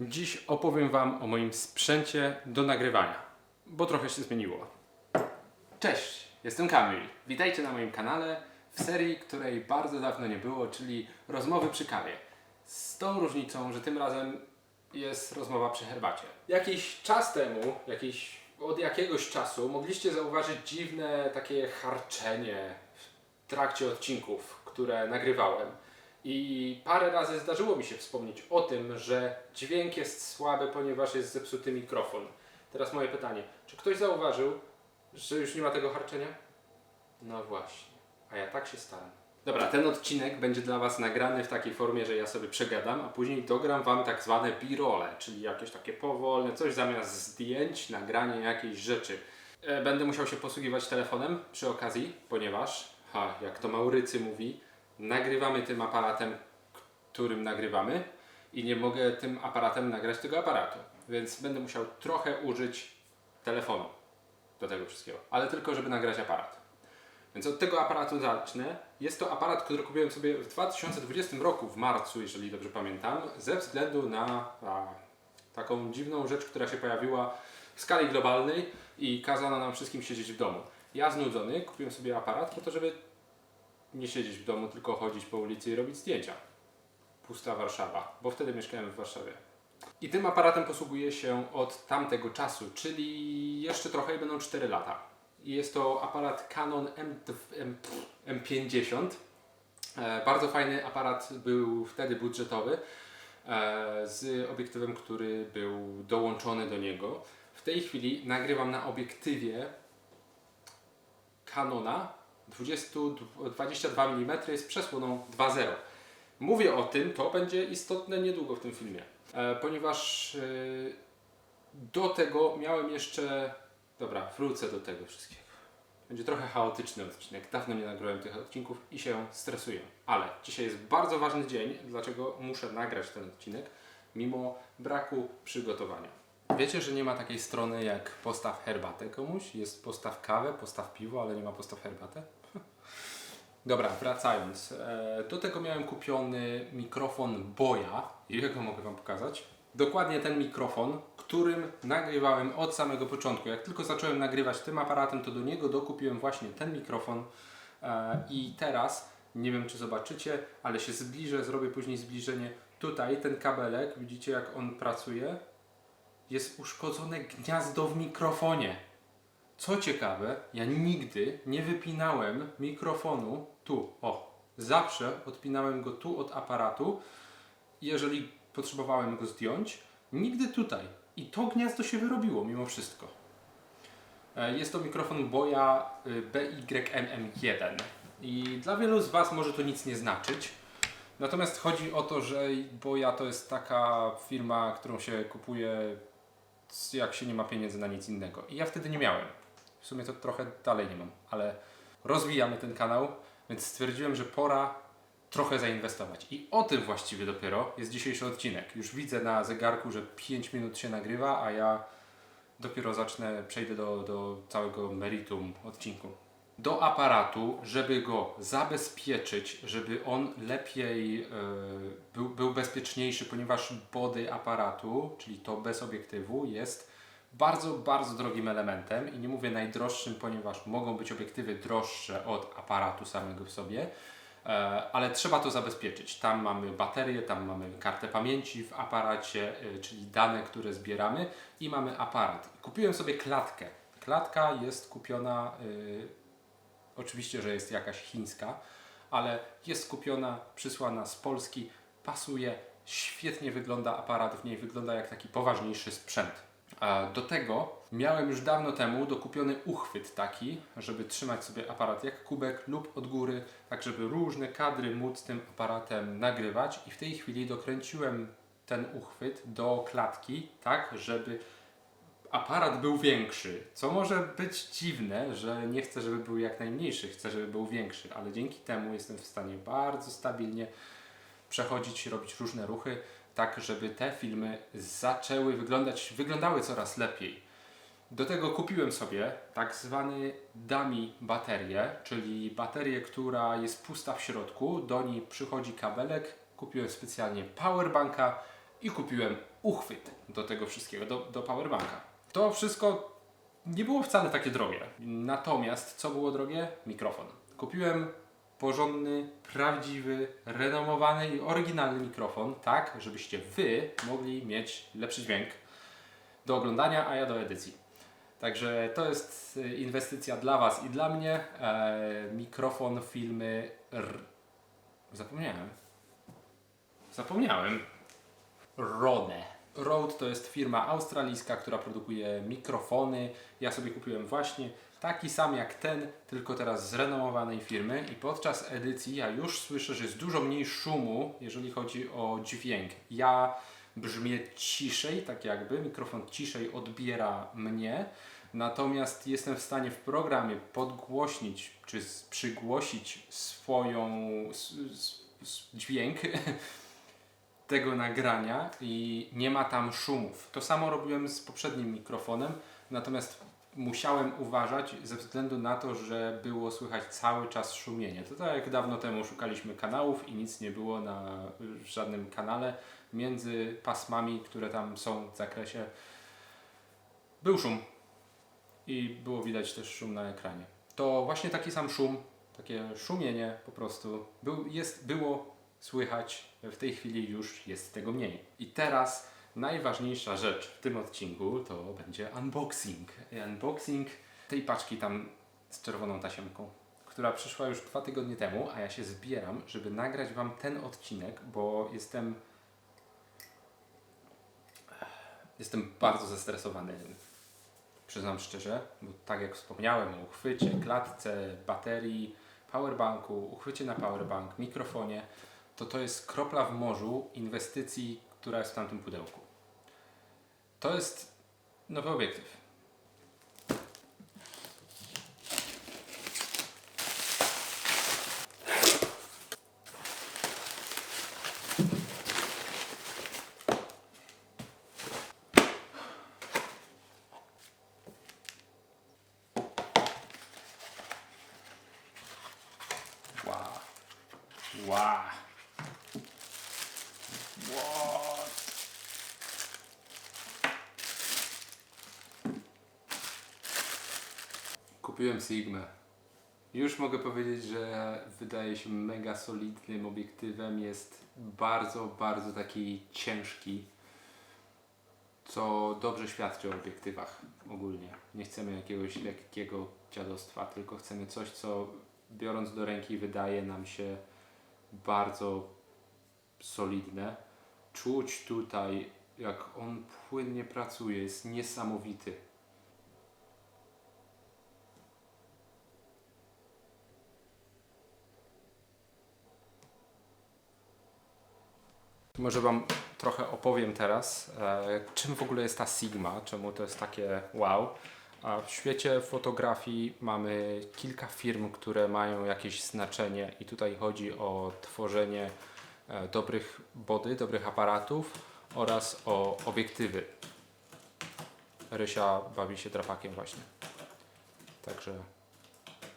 Dziś opowiem Wam o moim sprzęcie do nagrywania, bo trochę się zmieniło. Cześć, jestem Kamil. Witajcie na moim kanale w serii, której bardzo dawno nie było, czyli rozmowy przy kawie. Z tą różnicą, że tym razem jest rozmowa przy herbacie. Jakiś czas temu, jakiś, od jakiegoś czasu mogliście zauważyć dziwne takie harczenie w trakcie odcinków, które nagrywałem. I parę razy zdarzyło mi się wspomnieć o tym, że dźwięk jest słaby, ponieważ jest zepsuty mikrofon. Teraz moje pytanie, czy ktoś zauważył, że już nie ma tego harczenia? No właśnie, a ja tak się staram. Dobra, ten odcinek będzie dla Was nagrany w takiej formie, że ja sobie przegadam, a później dogram Wam tak zwane b-rolle, czyli jakieś takie powolne, coś zamiast zdjęć, nagranie jakiejś rzeczy. E, Będę musiał się posługiwać telefonem przy okazji, ponieważ, ha, jak to Maurycy mówi, nagrywamy tym aparatem, którym nagrywamy i nie mogę tym aparatem nagrać tego aparatu. Więc będę musiał trochę użyć telefonu do tego wszystkiego, ale tylko żeby nagrać aparat. Więc od tego aparatu zacznę. Jest to aparat, który kupiłem sobie w 2020 roku, w marcu, jeżeli dobrze pamiętam, ze względu na taką dziwną rzecz, która się pojawiła w skali globalnej i kazano nam wszystkim siedzieć w domu. Ja znudzony kupiłem sobie aparat po to, żeby nie siedzieć w domu, tylko chodzić po ulicy i robić zdjęcia. Pusta Warszawa, bo wtedy mieszkałem w Warszawie. I tym aparatem posługuję się od tamtego czasu, czyli jeszcze trochę i będą 4 lata. Jest to aparat Canon M, M, M50. E, bardzo fajny aparat był wtedy budżetowy, e, z obiektywem, który był dołączony do niego. W tej chwili nagrywam na obiektywie Canona 20, 22 mm z przesłoną 2.0. Mówię o tym, to będzie istotne niedługo w tym filmie, e, ponieważ e, do tego miałem jeszcze. Dobra, wrócę do tego wszystkiego. Będzie trochę chaotyczny odcinek. Dawno nie nagrałem tych odcinków i się stresuję. Ale dzisiaj jest bardzo ważny dzień, dlaczego muszę nagrać ten odcinek, mimo braku przygotowania. Wiecie, że nie ma takiej strony jak postaw herbatę komuś? Jest postaw kawę, postaw piwo, ale nie ma postaw herbatę? Dobra, wracając. E, Do tego miałem kupiony mikrofon Boya. Jego mogę Wam pokazać. Dokładnie ten mikrofon, którym nagrywałem od samego początku. Jak tylko zacząłem nagrywać tym aparatem, to do niego dokupiłem właśnie ten mikrofon. E, I teraz, nie wiem czy zobaczycie, ale się zbliżę, zrobię później zbliżenie. Tutaj ten kabelek, widzicie jak on pracuje? Jest uszkodzone gniazdo w mikrofonie. Co ciekawe, ja nigdy nie wypinałem mikrofonu tu, o, zawsze odpinałem go tu od aparatu, jeżeli potrzebowałem go zdjąć, nigdy tutaj. I to gniazdo się wyrobiło mimo wszystko. E, Jest to mikrofon Boya y, BYMM1 i dla wielu z Was może to nic nie znaczyć. Natomiast chodzi o to, że Boya to jest taka firma, którą się kupuje jak się nie ma pieniędzy na nic innego. I ja wtedy nie miałem. W sumie to trochę dalej nie mam, ale rozwijamy ten kanał, więc stwierdziłem, że pora trochę zainwestować. I o tym właściwie dopiero jest dzisiejszy odcinek. Już widzę na zegarku, że 5 minut się nagrywa, a ja dopiero zacznę, przejdę do, do całego meritum odcinku. Do aparatu, żeby go zabezpieczyć, żeby on lepiej e, był, był bezpieczniejszy, ponieważ body aparatu, czyli to bez obiektywu, jest bardzo, bardzo drogim elementem i nie mówię najdroższym, ponieważ mogą być obiektywy droższe od aparatu samego w sobie, e, ale trzeba to zabezpieczyć. Tam mamy baterię, tam mamy kartę pamięci w aparacie, e, czyli dane, które zbieramy i mamy aparat. Kupiłem sobie klatkę. Klatka jest kupiona, oczywiście, że jest jakaś chińska, ale jest kupiona, przysłana z Polski, pasuje, świetnie wygląda aparat, w niej wygląda jak taki poważniejszy sprzęt. A do tego miałem już dawno temu dokupiony uchwyt taki, żeby trzymać sobie aparat jak kubek lub od góry, tak żeby różne kadry móc tym aparatem nagrywać i w tej chwili dokręciłem ten uchwyt do klatki, tak żeby aparat był większy, co może być dziwne, że nie chcę, żeby był jak najmniejszy, chcę, żeby był większy, ale dzięki temu jestem w stanie bardzo stabilnie przechodzić, robić różne ruchy, tak żeby te filmy zaczęły wyglądać, wyglądały coraz lepiej. Do tego kupiłem sobie tak zwany dummy baterię, czyli baterię, która jest pusta w środku, do niej przychodzi kabelek. Kupiłem specjalnie powerbanka i kupiłem uchwyt do tego wszystkiego, do, do powerbanka. To wszystko nie było wcale takie drogie. Natomiast co było drogie? Mikrofon. Kupiłem porządny, prawdziwy, renomowany i oryginalny mikrofon, tak, żebyście wy mogli mieć lepszy dźwięk do oglądania, a ja do edycji. Także to jest y, inwestycja dla Was i dla mnie. E, mikrofon filmy. R... Zapomniałem. Zapomniałem. Rode. Rode to jest firma australijska, która produkuje mikrofony. Ja sobie kupiłem właśnie taki sam jak ten, tylko teraz z renomowanej firmy. I podczas edycji ja już słyszę, że jest dużo mniej szumu, jeżeli chodzi o dźwięk. Ja brzmię ciszej, tak jakby mikrofon ciszej odbiera mnie. Natomiast jestem w stanie w programie podgłośnić czy przygłosić swoją dźwięk tego nagrania i nie ma tam szumów. To samo robiłem z poprzednim mikrofonem, natomiast musiałem uważać ze względu na to, że było słychać cały czas szumienie. To tak jak dawno temu szukaliśmy kanałów i nic nie było na żadnym kanale. Między pasmami, które tam są w zakresie, był szum i było widać też szum na ekranie. To właśnie taki sam szum, takie szumienie po prostu był, jest, było słychać, w tej chwili już jest tego mniej. I teraz najważniejsza rzecz w tym odcinku to będzie unboxing. Unboxing tej paczki tam z czerwoną tasiemką, która przyszła już dwa tygodnie temu, a ja się zbieram, żeby nagrać Wam ten odcinek, bo jestem jestem bardzo zestresowany przyznam szczerze, bo tak jak wspomniałem o uchwycie, klatce, baterii, powerbanku, uchwycie na powerbank, mikrofonie, to to jest kropla w morzu inwestycji, która jest w tamtym pudełku. To jest nowy obiektyw. Wow. Wow. Kupiłem Sigmę. Już mogę powiedzieć, że wydaje się mega solidnym obiektywem. Jest bardzo, bardzo taki ciężki, co dobrze świadczy o obiektywach ogólnie. Nie chcemy jakiegoś lekkiego dziadostwa, tylko chcemy coś, co biorąc do ręki wydaje nam się bardzo solidne. Czuć tutaj, jak on płynnie pracuje, jest niesamowity. Może Wam trochę opowiem teraz, e, czym w ogóle jest ta Sigma, czemu to jest takie wow. A w świecie fotografii mamy kilka firm, które mają jakieś znaczenie i tutaj chodzi o tworzenie e, dobrych body, dobrych aparatów oraz o obiektywy. Rysia bawi się drapakiem właśnie. Także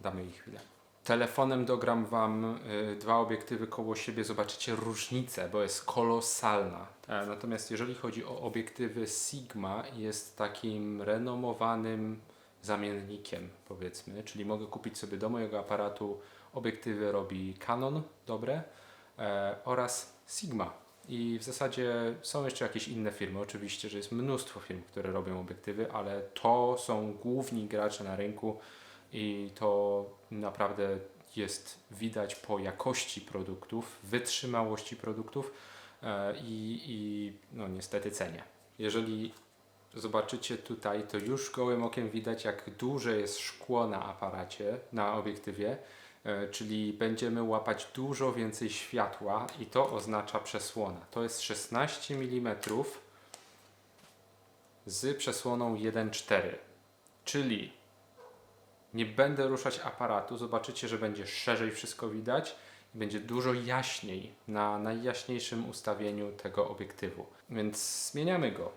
damy jej chwilę. Telefonem dogram Wam y, dwa obiektywy koło siebie, zobaczycie różnicę, bo jest kolosalna. E, natomiast jeżeli chodzi o obiektywy Sigma, jest takim renomowanym zamiennikiem, powiedzmy, czyli mogę kupić sobie do mojego aparatu obiektywy robi Canon, dobre, e, oraz Sigma. I w zasadzie są jeszcze jakieś inne firmy, oczywiście, że jest mnóstwo firm, które robią obiektywy, ale to są główni gracze na rynku i to naprawdę jest widać po jakości produktów, wytrzymałości produktów e, i, i no niestety cenie. Jeżeli zobaczycie tutaj, to już gołym okiem widać, jak duże jest szkło na aparacie, na obiektywie, e, czyli będziemy łapać dużo więcej światła i to oznacza przesłona. To jest 16 mm z przesłoną 1,4, czyli nie będę ruszać aparatu, zobaczycie, że będzie szerzej wszystko widać i będzie dużo jaśniej na najjaśniejszym ustawieniu tego obiektywu. Więc zmieniamy go.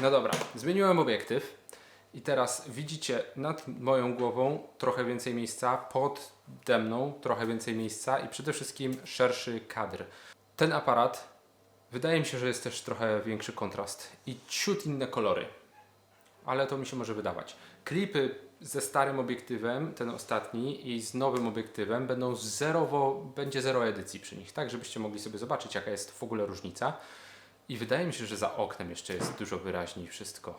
No dobra, zmieniłem obiektyw i teraz widzicie nad moją głową trochę więcej miejsca, pode mną trochę więcej miejsca i przede wszystkim szerszy kadr. Ten aparat Wydaje mi się, że jest też trochę większy kontrast i ciut inne kolory, ale to mi się może wydawać. Klipy ze starym obiektywem, ten ostatni, i z nowym obiektywem będą zerowo, będzie zero edycji przy nich, tak żebyście mogli sobie zobaczyć, jaka jest w ogóle różnica. I wydaje mi się, że za oknem jeszcze jest dużo wyraźniej wszystko.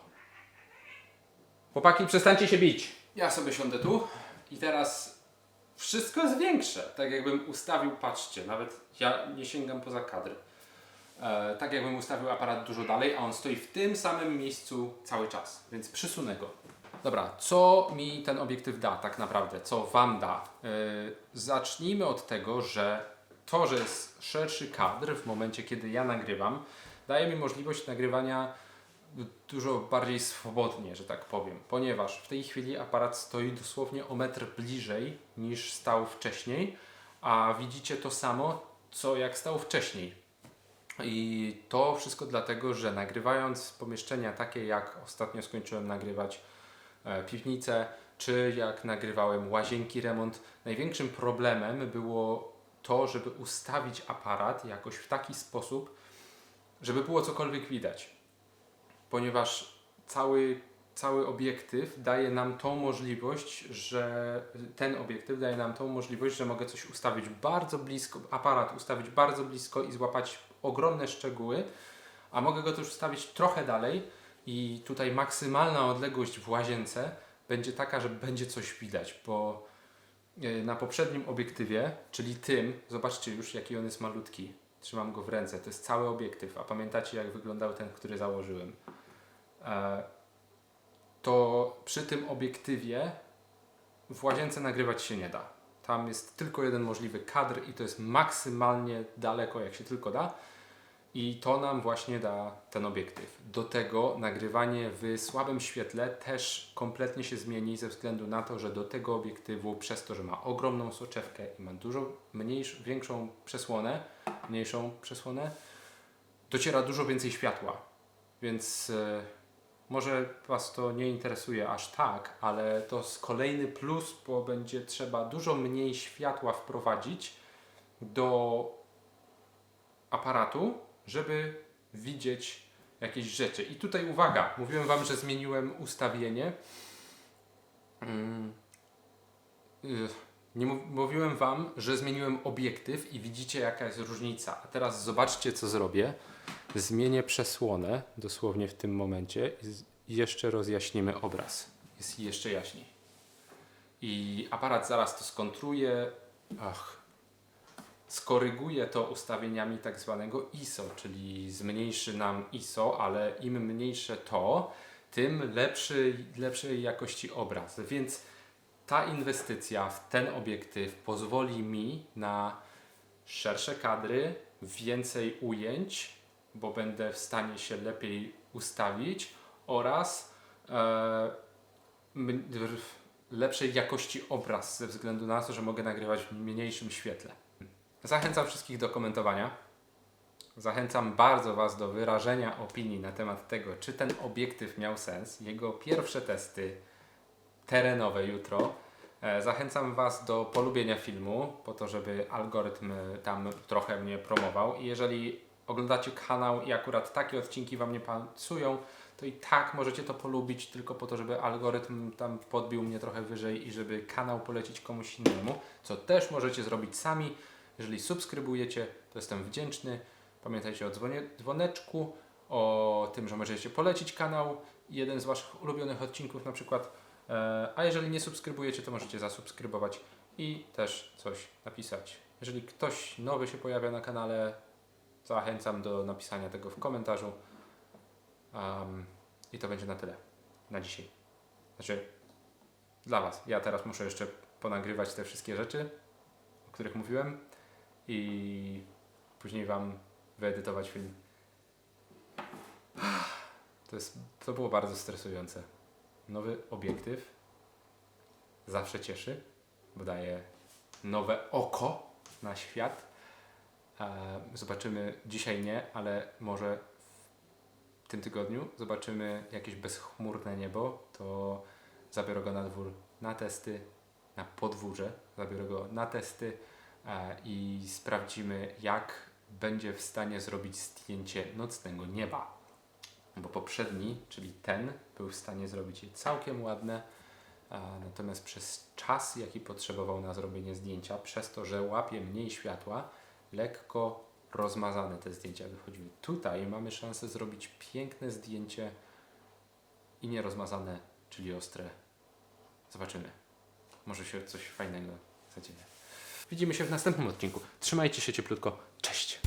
Chłopaki, przestańcie się bić. Ja sobie siądę tu i teraz wszystko jest większe. Tak jakbym ustawił, patrzcie, nawet ja nie sięgam poza kadr. E, tak jakbym ustawił aparat dużo dalej, a on stoi w tym samym miejscu cały czas, więc przysunę go. Dobra, co mi ten obiektyw da tak naprawdę? Co Wam da? E, zacznijmy od tego, że to, że jest szerszy kadr w momencie, kiedy ja nagrywam, daje mi możliwość nagrywania dużo bardziej swobodnie, że tak powiem, ponieważ w tej chwili aparat stoi dosłownie o metr bliżej niż stał wcześniej, a widzicie to samo, co jak stał wcześniej. I to wszystko dlatego, że nagrywając pomieszczenia takie jak ostatnio skończyłem nagrywać e, piwnicę, czy jak nagrywałem łazienki, remont, największym problemem było to, żeby ustawić aparat jakoś w taki sposób, żeby było cokolwiek widać. Ponieważ cały, cały obiektyw daje nam tą możliwość, że ten obiektyw daje nam tą możliwość, że mogę coś ustawić bardzo blisko, aparat ustawić bardzo blisko i złapać ogromne szczegóły, a mogę go też ustawić trochę dalej i tutaj maksymalna odległość w łazience będzie taka, że będzie coś widać, bo e, na poprzednim obiektywie, czyli tym, zobaczcie już jaki on jest malutki. Trzymam go w ręce, to jest cały obiektyw, a pamiętacie jak wyglądał ten, który założyłem. E, To przy tym obiektywie w łazience nagrywać się nie da. Tam jest tylko jeden możliwy kadr i to jest maksymalnie daleko, jak się tylko da. I to nam właśnie da ten obiektyw. Do tego nagrywanie w słabym świetle też kompletnie się zmieni ze względu na to, że do tego obiektywu, przez to, że ma ogromną soczewkę i ma dużo mniejszą, większą przesłonę, mniejszą przesłonę, dociera dużo więcej światła. Więc e, może Was to nie interesuje aż tak, ale to jest kolejny plus, bo będzie trzeba dużo mniej światła wprowadzić do aparatu, żeby widzieć jakieś rzeczy. I tutaj uwaga, mówiłem Wam, że zmieniłem ustawienie. Mm. Y, Nie mów- mówiłem Wam, że zmieniłem obiektyw i widzicie jaka jest różnica. A teraz zobaczcie co zrobię. Zmienię przesłonę dosłownie w tym momencie i jeszcze rozjaśnimy obraz. Jest jeszcze jaśniej. I aparat zaraz to skontruje. Ach, skoryguje to ustawieniami tak zwanego ISO, czyli zmniejszy nam ISO, ale im mniejsze to, tym lepszy, lepszej jakości obraz. Więc ta inwestycja w ten obiektyw pozwoli mi na szersze kadry, więcej ujęć, bo będę w stanie się lepiej ustawić oraz e, lepszej jakości obraz ze względu na to, że mogę nagrywać w mniejszym świetle. Zachęcam wszystkich do komentowania. Zachęcam bardzo Was do wyrażenia opinii na temat tego, czy ten obiektyw miał sens. Jego pierwsze testy terenowe jutro. E, Zachęcam Was do polubienia filmu, po to, żeby algorytm e, tam trochę mnie promował. I jeżeli oglądacie kanał i akurat takie odcinki Wam nie pasują, to i tak możecie to polubić tylko po to, żeby algorytm tam podbił mnie trochę wyżej i żeby kanał polecić komuś innemu, co też możecie zrobić sami. Jeżeli subskrybujecie, to jestem wdzięczny. Pamiętajcie o dzwoneczku, o tym, że możecie polecić kanał, jeden z Waszych ulubionych odcinków na przykład. E, A jeżeli nie subskrybujecie, to możecie zasubskrybować i też coś napisać. Jeżeli ktoś nowy się pojawia na kanale, zachęcam do napisania tego w komentarzu. Um, I to będzie na tyle na dzisiaj. Znaczy, dla Was. Ja teraz muszę jeszcze ponagrywać te wszystkie rzeczy, o których mówiłem i później Wam wyedytować film. To, jest, to było bardzo stresujące. Nowy obiektyw zawsze cieszy, bo daje nowe oko na świat. E, Zobaczymy dzisiaj nie, ale może w tym tygodniu zobaczymy jakieś bezchmurne niebo, to zabiorę go na dwór na testy, na podwórze, zabiorę go na testy i sprawdzimy jak będzie w stanie zrobić zdjęcie nocnego nieba. Bo poprzedni, czyli ten, był w stanie zrobić je całkiem ładne, natomiast przez czas, jaki potrzebował na zrobienie zdjęcia, przez to, że łapie mniej światła, lekko rozmazane te zdjęcia wychodziły. Tutaj mamy szansę zrobić piękne zdjęcie i nierozmazane, czyli ostre. Zobaczymy. Może się coś fajnego zadzieje. Widzimy się w następnym odcinku. Trzymajcie się cieplutko. Cześć!